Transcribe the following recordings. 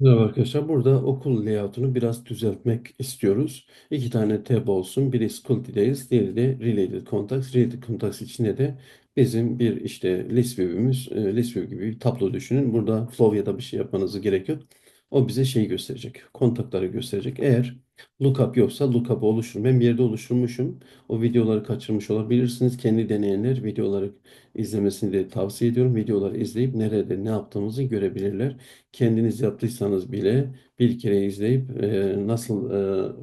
Merhaba arkadaşlar. Burada okul layout'unu biraz düzeltmek istiyoruz. İki tane tab olsun. Biri School Details, diğeri de Related Contacts. Related Contacts içinde de bizim bir işte list view'ümüz, e, list view gibi bir tablo düşünün. Burada flow ya da bir şey yapmanızı gerek yok. O bize şeyi gösterecek. Kontakları gösterecek. Eğer lookup yoksa lookup'ı oluşturun. Ben bir yerde oluşturmuşum. O videoları kaçırmış olabilirsiniz. Kendi deneyenler videoları izlemesini de tavsiye ediyorum. Videoları izleyip nerede ne yaptığımızı görebilirler kendiniz yaptıysanız bile bir kere izleyip e, nasıl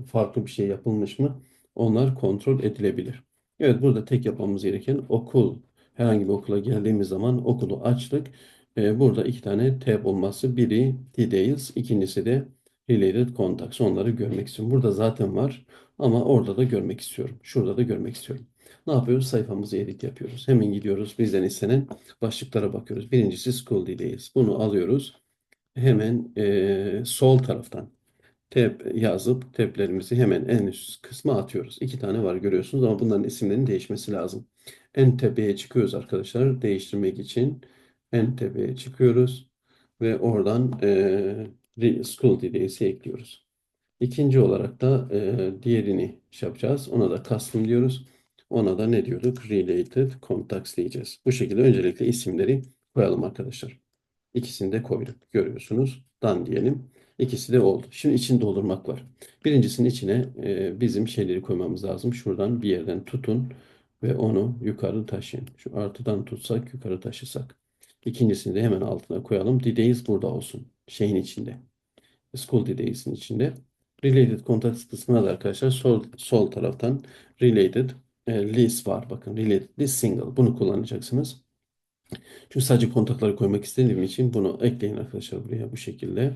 e, farklı bir şey yapılmış mı onlar kontrol edilebilir. Evet burada tek yapmamız gereken okul. Herhangi bir okula geldiğimiz zaman okulu açtık. E, burada iki tane tab olması. Biri details, ikincisi de related contacts. Onları görmek istiyorum. Burada zaten var ama orada da görmek istiyorum. Şurada da görmek istiyorum. Ne yapıyoruz? Sayfamızı edit yapıyoruz. Hemen gidiyoruz. Bizden istenen başlıklara bakıyoruz. Birincisi school details. Bunu alıyoruz hemen e, sol taraftan tab yazıp tablerimizi hemen en üst kısma atıyoruz. İki tane var görüyorsunuz ama bunların isimlerinin değişmesi lazım. En tepeye çıkıyoruz arkadaşlar değiştirmek için. En tepeye çıkıyoruz ve oradan e, school details'i ekliyoruz. İkinci olarak da e, diğerini şey yapacağız. Ona da custom diyoruz. Ona da ne diyorduk? Related contacts diyeceğiz. Bu şekilde öncelikle isimleri koyalım arkadaşlar. İkisini de koyduk. Görüyorsunuz. Dan diyelim. İkisi de oldu. Şimdi içini doldurmak var. Birincisinin içine e, bizim şeyleri koymamız lazım. Şuradan bir yerden tutun ve onu yukarı taşıyın. Şu artıdan tutsak yukarı taşısak. İkincisini de hemen altına koyalım. Details burada olsun. Şeyin içinde. School details'in içinde. Related contacts kısmına da arkadaşlar sol, sol taraftan related e, list var. Bakın related list single. Bunu kullanacaksınız. Çünkü sadece kontakları koymak istediğim için bunu ekleyin arkadaşlar buraya bu şekilde.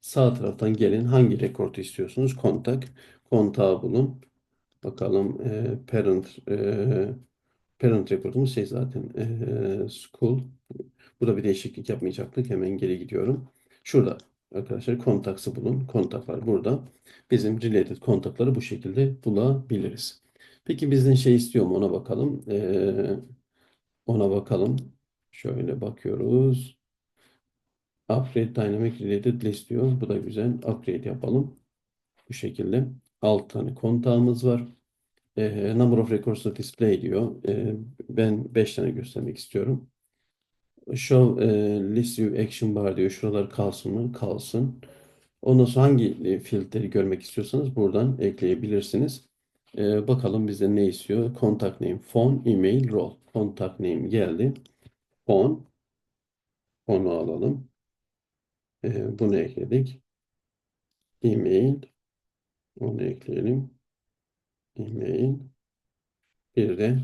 Sağ taraftan gelin hangi rekordu istiyorsunuz? Kontak. Kontağı bulun. Bakalım e, parent e, parent rekordumuz şey zaten e, school. Burada bir değişiklik yapmayacaktık. Hemen geri gidiyorum. Şurada arkadaşlar kontaksı bulun. Kontaklar burada. Bizim related kontakları bu şekilde bulabiliriz. Peki bizden şey istiyor mu ona bakalım. E, ona bakalım. Şöyle bakıyoruz. Upgrade Dynamic Related List diyor. Bu da güzel. Upgrade yapalım. Bu şekilde. 6 tane kontağımız var. E, number of records display diyor. E, ben 5 tane göstermek istiyorum. Show e, list view action bar diyor. Şuralar kalsın mı? Kalsın. Ondan sonra hangi e, fieldleri görmek istiyorsanız buradan ekleyebilirsiniz. E, bakalım bizde ne istiyor? Contact name, phone, email, role. Contact name geldi. Phone. Onu alalım. E, bunu ekledik. E-mail. Onu ekleyelim. E-mail. Bir de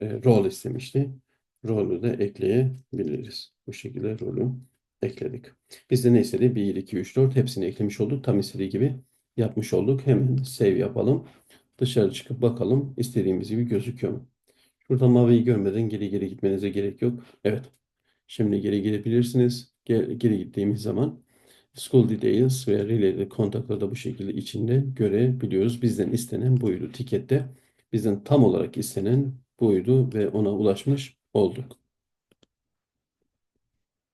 e, rol istemişti. Rolü de ekleyebiliriz. Bu şekilde rolü ekledik. Biz de ne istedi? 1, 2, 3, 4 hepsini eklemiş olduk. Tam istediği gibi yapmış olduk. Hemen save yapalım. Dışarı çıkıp bakalım istediğimiz gibi gözüküyor mu? Şurada maviyi görmeden geri geri gitmenize gerek yok. Evet. Şimdi geri gidebilirsiniz. Geri, geri gittiğimiz zaman School details ve related kontakları da bu şekilde içinde görebiliyoruz. Bizden istenen buydu. Tikette bizden tam olarak istenen buydu ve ona ulaşmış olduk.